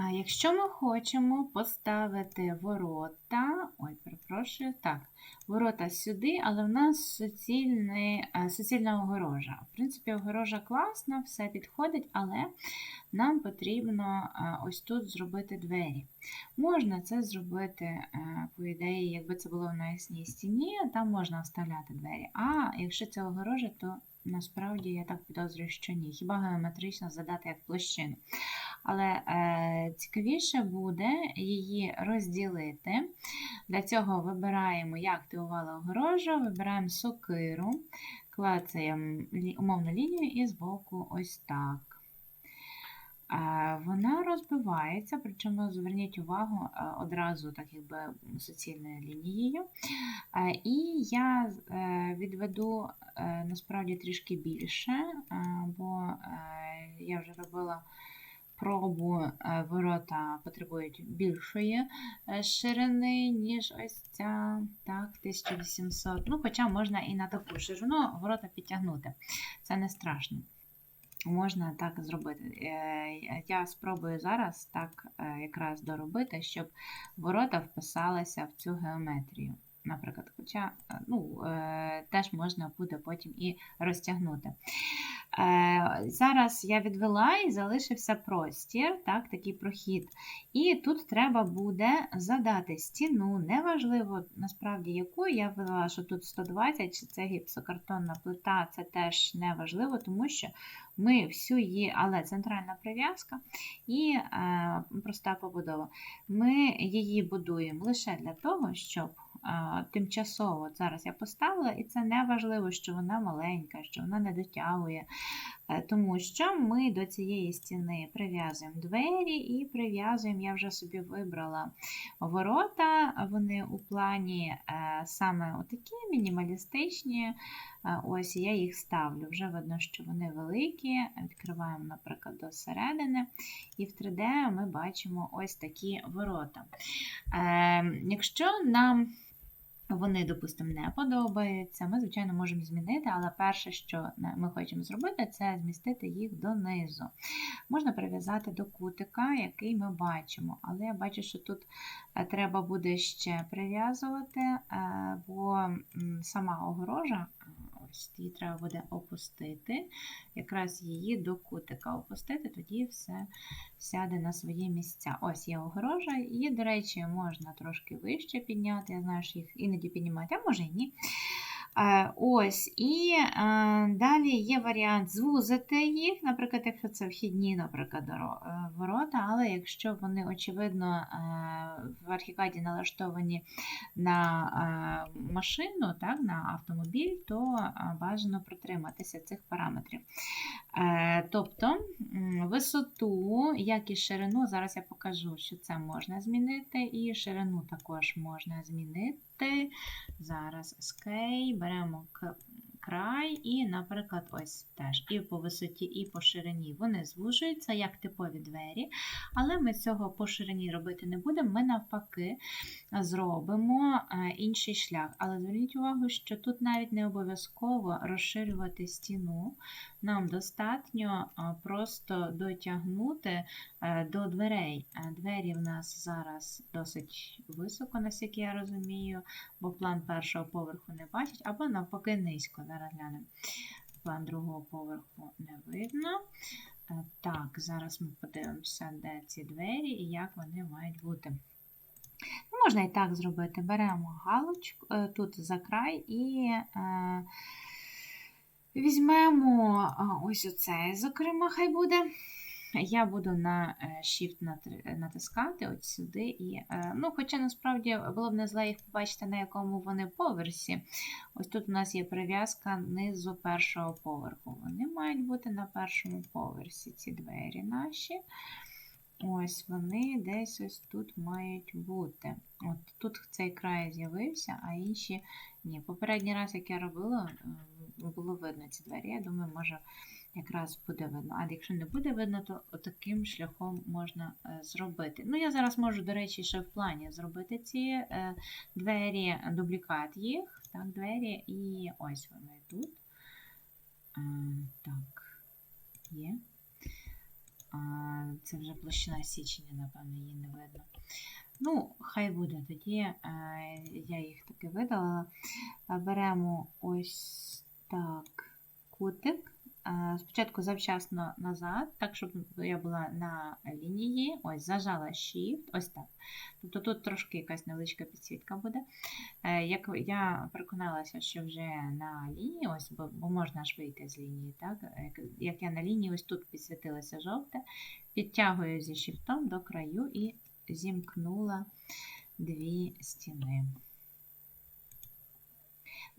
А якщо ми хочемо поставити ворота, ой, перепрошую, так, ворота сюди, але в нас суцільний, е, суцільна огорожа. В принципі, огорожа класна, все підходить, але нам потрібно е, ось тут зробити двері. Можна це зробити, е, по ідеї, якби це було в наїсній стіні, там можна вставляти двері. А якщо це огорожа, то насправді я так підозрюю, що ні. Хіба геометрично задати як площину. Але е, цікавіше буде її розділити. Для цього вибираємо, як активувала огорожу, вибираємо сокиру, клацаємо умовну лінію і збоку ось так. Вона розбивається, причому зверніть увагу е, одразу так якби суцільною лінією. Е, І я е, відведу насправді трішки більше, бо я вже робила пробу ворота потребують більшої ширини, ніж ось ця, так, 1800. Ну, хоча можна і на таку ширину ворота підтягнути. Це не страшно. Можна так зробити. Е, Я спробую зараз так е, якраз доробити, щоб ворота вписалися в цю геометрію. Наприклад, хоча е, ну, е, теж можна буде потім і розтягнути. Е, Зараз я відвела і залишився простір, так, такий прохід. І тут треба буде задати стіну, неважливо насправді яку. Я ввела, що тут 120, чи це гіпсокартонна плита, це теж неважливо, тому що ми всю її, але центральна прив'язка і е, проста побудова. Ми її будуємо лише для того, щоб тимчасово зараз я поставила, і це не важливо, що вона маленька, що вона не дотягує, е, тому що ми до цієї стіни прив'язуємо двері і прив'язуємо, я вже собі вибрала ворота, вони у плані е, саме отакі мінімалістичні. Е, Ось я їх ставлю. Вже видно, що вони великі. Відкриваємо, наприклад, до середини. І в 3D ми бачимо ось такі ворота. Якщо нам вони, допустимо, не подобаються, ми, звичайно, можемо змінити, але перше, що ми хочемо зробити, це змістити їх донизу. Можна прив'язати до кутика, який ми бачимо. Але я бачу, що тут е, треба буде ще прив'язувати, е, бо сама огорожа, ось її треба буде опустити, якраз її до кутика опустити, тоді все сяде на свої місця. Ось є огорожа, її, до речі, можна трошки вище підняти. Я знаю, що їх іноді піднімають, а може і ні. Е, Ось, і е, далі є варіант звузити їх, наприклад, якщо це вхідні, наприклад, е, ворота, але якщо вони, очевидно, в архікаді налаштовані на машину, так, на автомобіль, то бажано притриматися цих параметрів. Тобто висоту, як і ширину, зараз я покажу, що це можна змінити, і ширину також можна змінити. Зараз Escape, беремо край, і, наприклад, ось теж і по висоті, і по ширині вони звужуються, як типові двері, але ми цього по ширині робити не будемо. Ми навпаки зробимо е, інший шлях. Але зверніть увагу, що тут навіть не обов'язково розширювати стіну. Нам достатньо просто дотягнути е, до дверей. Е, Двері в нас зараз досить високо, наскільки я розумію, бо план першого поверху не бачить, або навпаки низько. Зараз глянемо. План другого поверху не видно. Е, Так, зараз ми подивимося, де ці двері і як вони мають бути. Можна і так зробити. Беремо галочку тут за край і візьмемо ось оцей, зокрема, хай буде. Я буду на е, Shift натискати от сюди. І, е, ну, Хоча насправді було б не зле їх побачити, на якому вони поверсі. Ось тут у нас є прив'язка низу першого поверху. Вони мають бути на першому поверсі, ці двері наші. Ось вони десь ось тут мають бути. От Тут цей край з'явився, а інші ні. Попередній раз, як я робила, було видно ці двері. Я думаю, може якраз буде видно. А якщо не буде видно, то таким шляхом можна е, зробити. Ну, я зараз можу, до речі, ще в плані зробити ці е, двері, дублікат їх, так, двері, і ось вони тут. Е, Так, є. Це вже площина січення, напевно, її не видно. Ну, хай буде тоді. е, Я їх таки видалила. Беремо ось так кутик. Е, Спочатку завчасно назад, так, щоб я була на лінії. Ось, зажала Shift, ось так. Тобто тут трошки якась невеличка підсвітка буде. Е, Як я переконалася, що вже на лінії, ось, бо, можна ж вийти з лінії, так? Як, як я на лінії, ось тут підсвітилося жовте, підтягую зі шифтом до краю і зімкнула дві стіни.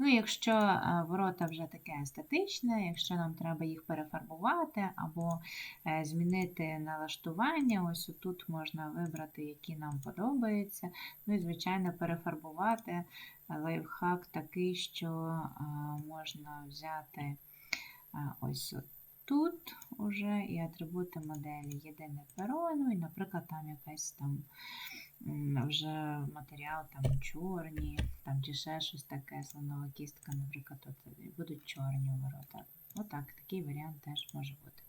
Ну, якщо е, ворота вже таке статичне, якщо нам треба їх перефарбувати або е, змінити налаштування, ось тут можна вибрати, які нам подобаються. Ну і, звичайно, перефарбувати лайфхак такий, що е, можна взяти ось тут уже і атрибути моделі єдине перо, ну і, наприклад, там якась там вже матеріал там чорні, там чи ще щось таке, слонова кістка, наприклад, от, будуть чорні ворота. Отак, такий варіант теж може бути.